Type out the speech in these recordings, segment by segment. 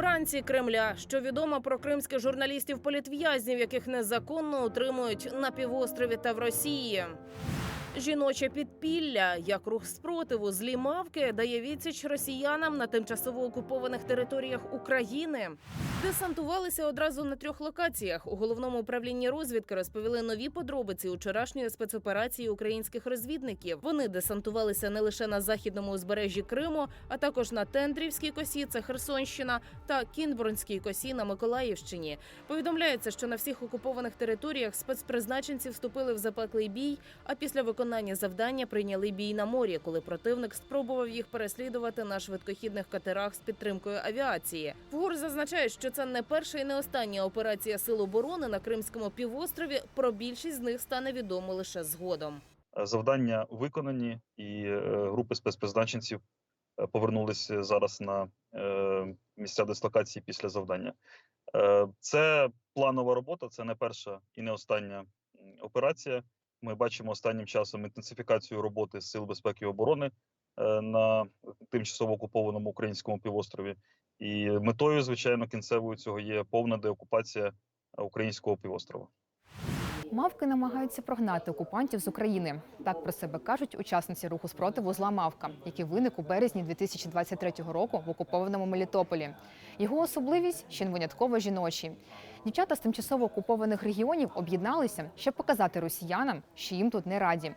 Бранці Кремля, що відомо про кримських журналістів-політв'язнів, яких незаконно утримують на півострові та в Росії. Жіноче підпілля як рух спротиву злі мавки дає відсіч росіянам на тимчасово окупованих територіях України. Десантувалися одразу на трьох локаціях. У головному управлінні розвідки розповіли нові подробиці учорашньої спецоперації українських розвідників. Вони десантувалися не лише на західному узбережжі Криму, а також на Тендрівській косі, це Херсонщина, та Кінбурнській косі на Миколаївщині. Повідомляється, що на всіх окупованих територіях спецпризначенці вступили в запеклий бій, а після виконання завдання прийняли бій на морі, коли противник спробував їх переслідувати на швидкохідних катерах з підтримкою авіації. ВГУР зазначає, що це не перша і не остання операція сил оборони на Кримському півострові. Про більшість з них стане відомо лише згодом. Е, Завдання виконані, і е, групи спецпризначенців е, повернулися зараз на місця дислокації після завдання. Це планова робота, це не перша і не остання операція. Ми бачимо останнім часом інтенсифікацію роботи Сил безпеки і оборони е, на тимчасово окупованому українському півострові. І метою, звичайно, кінцевою цього є повна деокупація українського півострова. Мавки намагаються прогнати окупантів з України. Так про себе кажуть учасниці руху спротиву Зла Мавка, який виник у березні 2023 року в окупованому Мелітополі. Його особливість ще не винятково жіночі. Дівчата з тимчасово окупованих регіонів об'єдналися, щоб показати росіянам, що їм тут не раді.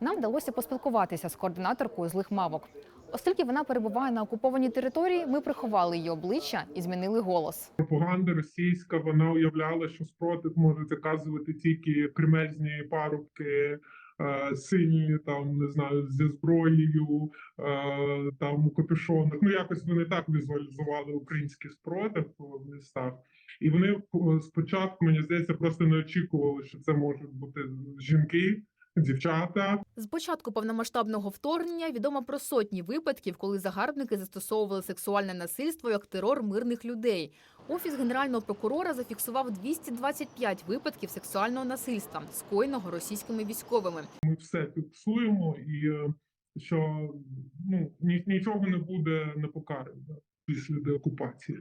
Нам вдалося поспілкуватися з координаторкою злих мавок. Оскільки вона перебуває на окупованій території, ми приховали її обличчя і змінили голос. пропаганда російська вона уявляла, що спротив можуть заказувати тільки кремезні парубки, е, сині там не знаю зі зброєю, е, там у капюшонах. Ну якось вони так візуалізували український спротив в містах. І вони е, спочатку, мені здається, просто не очікували, що це можуть бути жінки, дівчата. З початку повномасштабного вторгнення відомо про сотні випадків, коли загарбники застосовували сексуальне насильство як терор мирних людей. Офіс генерального прокурора зафіксував 225 випадків сексуального насильства, скоєного російськими військовими. Ми все фіксуємо, і е, що ну ні, нічого не буде непокарано після деокупації.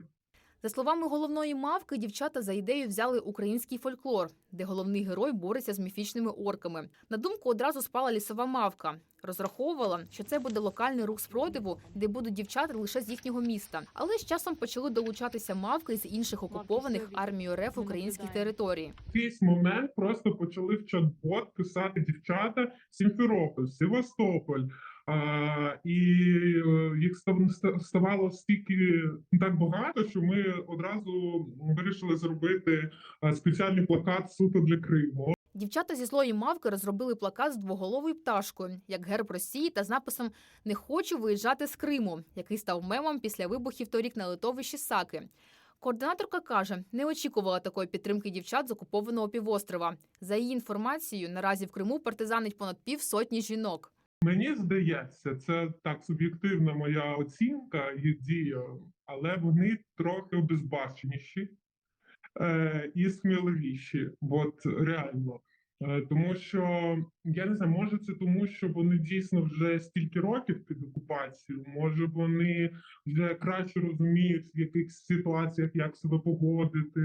За словами головної мавки, дівчата за ідею взяли український фольклор, де головний герой бореться з міфічними орками. На думку одразу спала лісова мавка. Розраховувала, що це буде локальний рух спротиву, де будуть дівчата лише з їхнього міста. Але з часом почали долучатися мавки з інших окупованих армією РФ українських територій. В якийсь момент просто почали в чат-бот писати дівчата Сімферополь, Севастополь. А, і їх ста- ставало стільки так багато, що ми одразу вирішили зробити е, спеціальний плакат суто для Криму. Дівчата зі злої мавки розробили плакат з двоголовою пташкою, як герб Росії, та з написом Не хочу виїжджати з Криму, який став мемом після вибухів торік на литовищі Саки. Координаторка каже, не очікувала такої підтримки дівчат з окупованого півострова. За її інформацією, наразі в Криму партизанить понад півсотні жінок. Мені здається, це так суб'єктивна моя оцінка і дія, але вони трохи обезбаченіші е, і сміливіші. От реально. Е, тому що я не знаю, може це тому, що вони дійсно вже стільки років під окупацією, може вони вже краще розуміють в якихось ситуаціях, як себе поводити,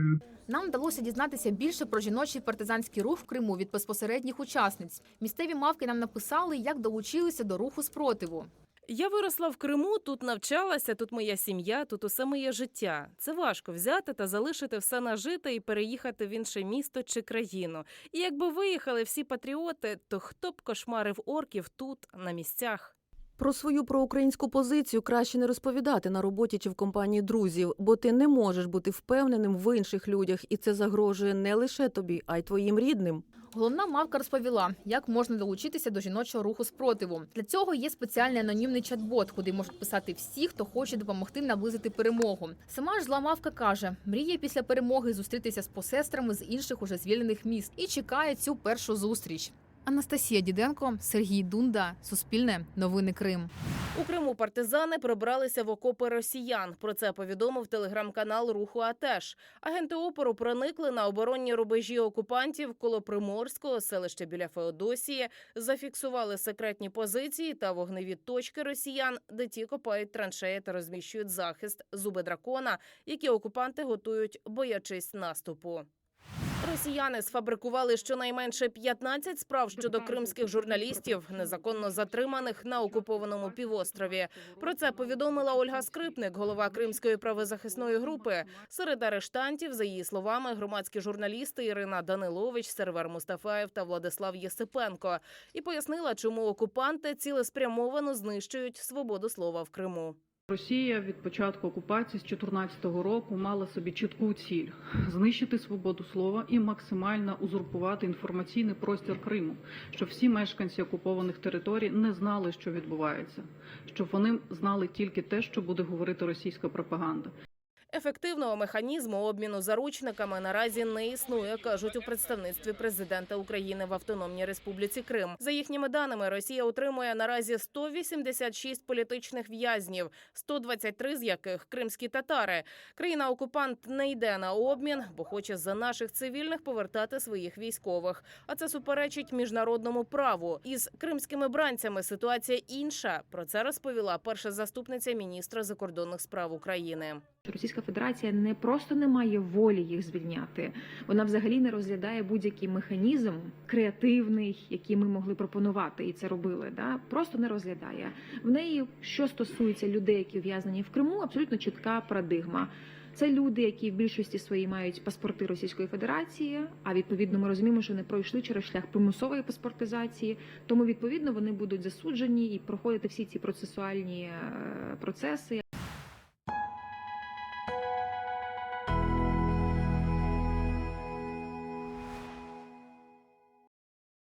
Нам вдалося дізнатися більше про жіночий партизанський рух в Криму від безпосередніх учасниць. Місцеві мавки нам написали, як долучилися до руху спротиву. Я виросла в Криму, тут навчалася, тут моя сім'я, тут усе моє життя. Це важко взяти та залишити все нажите і переїхати в інше місто чи країну. І якби виїхали всі патріоти, то хто б кошмарив орків тут, на місцях? Про свою проукраїнську позицію краще не розповідати на роботі чи в компанії друзів, бо ти не можеш бути впевненим в інших людях, і це загрожує не лише тобі, а й твоїм рідним. Головна мавка розповіла, як можна долучитися до жіночого руху спротиву. Для цього є спеціальний анонімний чат-бот, куди можуть писати всі, хто хоче допомогти наблизити перемогу. Сама ж зла мавка каже, мріє після перемоги зустрітися з посестрами з інших уже звільнених міст і чекає цю першу зустріч. Анастасія Діденко, Сергій Дунда, Суспільне, Новини Крим. У Криму партизани пробралися в окопи росіян. Про це повідомив телеграм-канал Руху АТЕШ. Агенти опору проникли на оборонні рубежі окупантів коло Приморського селища біля Феодосії, зафіксували секретні позиції та вогневі точки росіян, де ті копають траншеї та розміщують захист зуби дракона, які окупанти готують, боячись наступу. Росіяни сфабрикували щонайменше 15 справ щодо кримських журналістів, незаконно затриманих на окупованому півострові. Про це повідомила Ольга Скрипник, голова Кримської правозахисної групи. Серед арештантів, за її словами, громадські журналісти Ірина Данилович, Сервер Мустафаєв та Владислав Єсипенко. І пояснила, чому окупанти цілеспрямовано знищують свободу слова в Криму. Росія від початку окупації з 2014 року мала собі чітку ціль знищити свободу слова і максимально узурпувати інформаційний простір Криму, щоб всі мешканці окупованих територій не знали, що відбувається, щоб вони знали тільки те, що буде говорити російська пропаганда. Ефективного механізму обміну заручниками наразі не існує, кажуть у представництві президента України в Автономній Республіці Крим. За їхніми даними, Росія утримує наразі 186 політичних в'язнів, 123 з яких кримські татари. Країна-окупант не йде на обмін, бо хоче за наших цивільних повертати своїх військових. А це суперечить міжнародному праву. Із кримськими бранцями ситуація інша. Про це розповіла перша заступниця міністра закордонних справ України. Російська Федерація не просто не має волі їх звільняти, вона взагалі не розглядає будь-який механізм креативний, який ми могли пропонувати, і це робили. Да? Просто не розглядає. В неї, що стосується людей, які ув'язнені в Криму, абсолютно чітка парадигма. Це люди, які в більшості своїй мають паспорти Російської Федерації. А відповідно ми розуміємо, що вони пройшли через шлях примусової паспортизації. Тому відповідно вони будуть засуджені і проходити всі ці процесуальні е, процеси.